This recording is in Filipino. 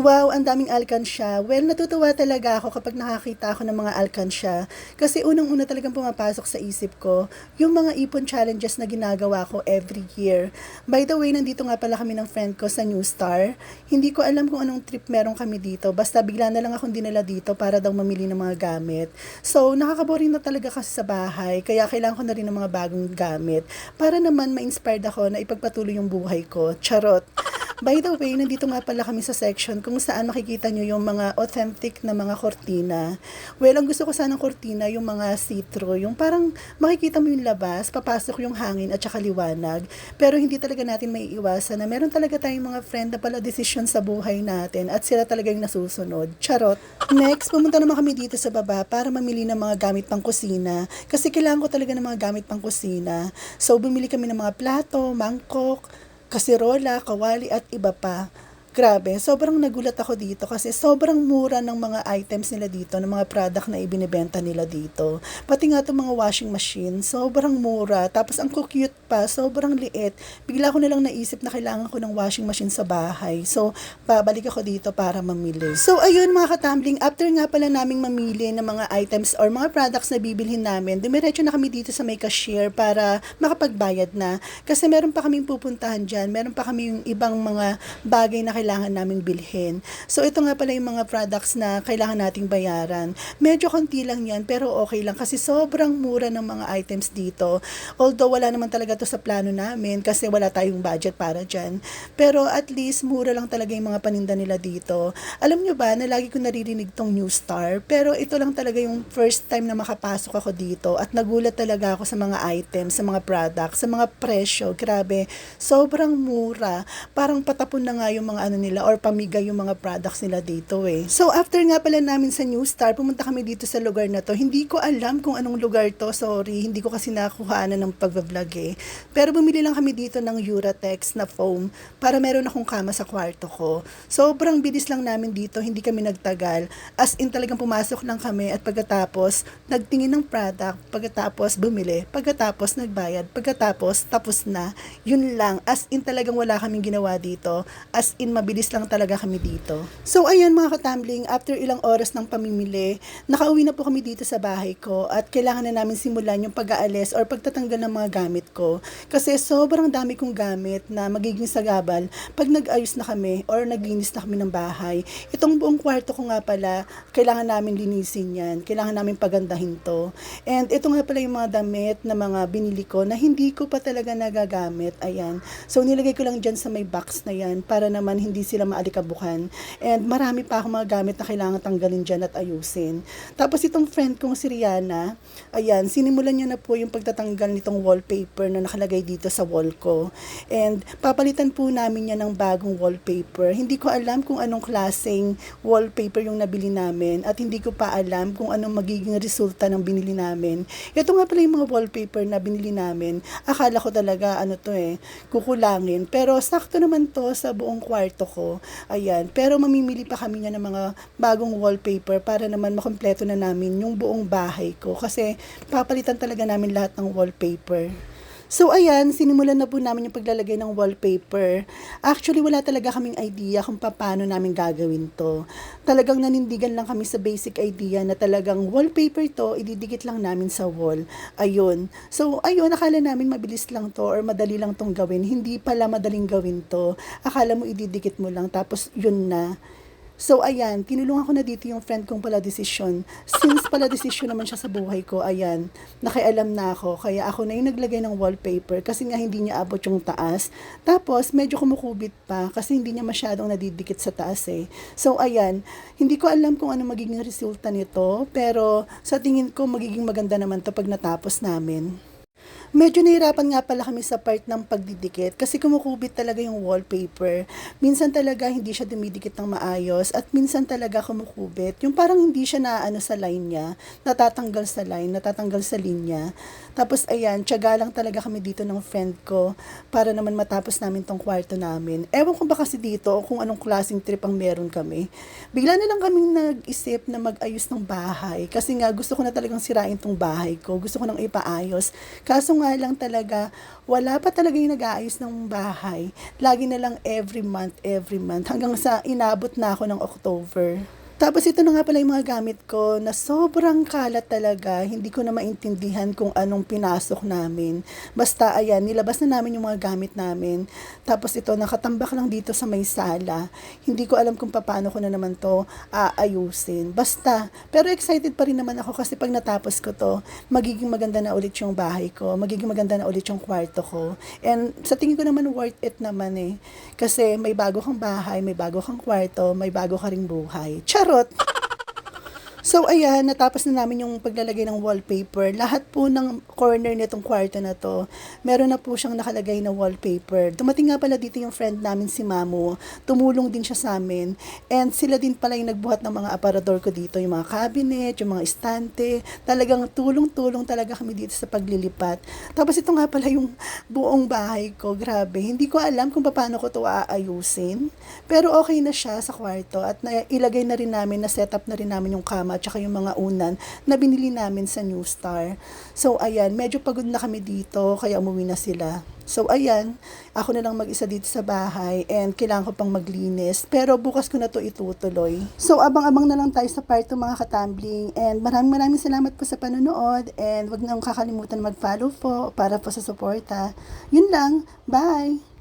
Wow, ang daming alkansya. Well, natutuwa talaga ako kapag nakakita ako ng mga alkansya. Kasi unang-una talagang pumapasok sa isip ko, yung mga ipon challenges na ginagawa ko every year. By the way, nandito nga pala kami ng friend ko sa New Star. Hindi ko alam kung anong trip meron kami dito. Basta bigla na lang akong dinala dito para daw mamili ng mga gamit. So, nakakaboring na talaga kasi sa bahay. Kaya kailangan ko na rin ng mga bagong gamit. Para naman ma-inspired ako na ipagpatuloy yung buhay ko. Charot. By the way, nandito nga pala kami sa section kung saan makikita nyo yung mga authentic na mga kortina. Well, ang gusto ko sanang kortina, yung mga see-through, yung parang makikita mo yung labas, papasok yung hangin at saka liwanag. Pero hindi talaga natin may iwasan na meron talaga tayong mga friend na pala decision sa buhay natin at sila talaga yung nasusunod. Charot. Next, pumunta naman kami dito sa baba para mamili ng mga gamit pang kusina. Kasi kailangan ko talaga ng mga gamit pang kusina. So, bumili kami ng mga plato, mangkok, kasirola, kawali at iba pa. Grabe, sobrang nagulat ako dito kasi sobrang mura ng mga items nila dito, ng mga product na ibinibenta nila dito. Pati nga itong mga washing machine, sobrang mura. Tapos ang cute pa, sobrang liit. Bigla ko na lang naisip na kailangan ko ng washing machine sa bahay. So, babalik ako dito para mamili. So, ayun mga katambling, after nga pala naming mamili ng mga items or mga products na bibilhin namin, dumiretso na kami dito sa may cashier para makapagbayad na. Kasi meron pa kaming pupuntahan dyan, meron pa kaming ibang mga bagay na kailangan naming bilhin. So, ito nga pala yung mga products na kailangan nating bayaran. Medyo konti lang yan, pero okay lang kasi sobrang mura ng mga items dito. Although, wala naman talaga to sa plano namin kasi wala tayong budget para dyan. Pero at least, mura lang talaga yung mga paninda nila dito. Alam nyo ba na lagi ko naririnig tong New Star, pero ito lang talaga yung first time na makapasok ako dito at nagulat talaga ako sa mga items, sa mga products, sa mga presyo. Grabe, sobrang mura. Parang patapon na nga yung mga ano nila or pamigay yung mga products nila dito eh. So after nga pala namin sa New Star, pumunta kami dito sa lugar na to. Hindi ko alam kung anong lugar to, sorry. Hindi ko kasi nakuhaanan ng pagbablog eh. Pero bumili lang kami dito ng Uratex na foam para meron akong kama sa kwarto ko. Sobrang bilis lang namin dito, hindi kami nagtagal. As in talagang pumasok lang kami at pagkatapos nagtingin ng product, pagkatapos bumili, pagkatapos nagbayad, pagkatapos tapos na. Yun lang. As in talagang wala kaming ginawa dito. As in mabilis lang talaga kami dito. So ayan mga katambling, after ilang oras ng pamimili, nakauwi na po kami dito sa bahay ko at kailangan na namin simulan yung pag-aalis or pagtatanggal ng mga gamit ko. Kasi sobrang dami kong gamit na magiging sagabal pag nag-ayos na kami or naglinis na kami ng bahay. Itong buong kwarto ko nga pala, kailangan namin linisin yan. Kailangan namin pagandahin to. And ito nga pala yung mga damit na mga binili ko na hindi ko pa talaga nagagamit. Ayan. So nilagay ko lang dyan sa may box na yan para naman hindi sila maalikabukan. And marami pa akong mga gamit na kailangan tanggalin dyan at ayusin. Tapos itong friend kong si Rihanna, ayan, sinimulan niya na po yung pagtatanggal nitong wallpaper na nakalagay dito sa wall ko. And papalitan po namin yan ng bagong wallpaper. Hindi ko alam kung anong klaseng wallpaper yung nabili namin at hindi ko pa alam kung anong magiging resulta ng binili namin. Ito nga pala yung mga wallpaper na binili namin. Akala ko talaga ano to eh, kukulangin. Pero sakto naman to sa buong kwarto ko. Ayan. Pero mamimili pa kami niya ng mga bagong wallpaper para naman makompleto na namin yung buong bahay ko. Kasi papalitan talaga namin lahat ng wallpaper. So ayan, sinimulan na po namin yung paglalagay ng wallpaper. Actually, wala talaga kaming idea kung paano namin gagawin to. Talagang nanindigan lang kami sa basic idea na talagang wallpaper to, ididikit lang namin sa wall. Ayun. So ayun, akala namin mabilis lang to or madali lang tong gawin. Hindi pala madaling gawin to. Akala mo ididikit mo lang tapos yun na. So, ayan, tinulungan ko na dito yung friend kong pala decision. Since pala decision naman siya sa buhay ko, ayan, nakialam na ako. Kaya ako na yung naglagay ng wallpaper kasi nga hindi niya abot yung taas. Tapos, medyo kumukubit pa kasi hindi niya masyadong nadidikit sa taas eh. So, ayan, hindi ko alam kung ano magiging resulta nito. Pero, sa tingin ko, magiging maganda naman to pag natapos namin. Medyo nahirapan nga pala kami sa part ng pagdidikit kasi kumukubit talaga yung wallpaper. Minsan talaga hindi siya dumidikit ng maayos at minsan talaga kumukubit. Yung parang hindi siya na ano sa line niya, natatanggal sa line, natatanggal sa linya. Tapos ayan, tiyaga lang talaga kami dito ng friend ko para naman matapos namin tong kwarto namin. Ewan ko ba kasi dito kung anong klaseng trip ang meron kami. Bigla na lang kaming nag-isip na mag-ayos ng bahay kasi nga gusto ko na talagang sirain tong bahay ko. Gusto ko nang ipaayos. Kaso nga lang talaga, wala pa talaga yung nag-aayos ng bahay. Lagi na lang every month, every month. Hanggang sa inabot na ako ng October. Tapos ito na nga pala yung mga gamit ko na sobrang kalat talaga. Hindi ko na maintindihan kung anong pinasok namin. Basta ayan, nilabas na namin yung mga gamit namin. Tapos ito, nakatambak lang dito sa may sala. Hindi ko alam kung paano ko na naman to aayusin. Basta, pero excited pa rin naman ako kasi pag natapos ko to, magiging maganda na ulit yung bahay ko. Magiging maganda na ulit yung kwarto ko. And sa tingin ko naman worth it naman eh. Kasi may bago kang bahay, may bago kang kwarto, may bago ka ring buhay. Charot! So, ayan, natapos na namin yung paglalagay ng wallpaper. Lahat po ng corner nitong kwarto na to, meron na po siyang nakalagay na wallpaper. Dumating nga pala dito yung friend namin si Mamu. Tumulong din siya sa amin. And sila din pala yung nagbuhat ng mga aparador ko dito. Yung mga cabinet, yung mga estante. Talagang tulong-tulong talaga kami dito sa paglilipat. Tapos ito nga pala yung buong bahay ko. Grabe. Hindi ko alam kung paano ko to aayusin. Pero okay na siya sa kwarto. At na, ilagay na rin namin, na setup na rin namin yung kama at saka yung mga unan na binili namin sa New Star. So, ayan, medyo pagod na kami dito, kaya umuwi na sila. So, ayan, ako na lang mag-isa dito sa bahay and kailangan ko pang maglinis. Pero bukas ko na to itutuloy. So, abang-abang na lang tayo sa part 2 mga katambling. And maraming maraming salamat po sa panonood. And wag na kakalimutan mag-follow po para po sa suporta. Yun lang. Bye!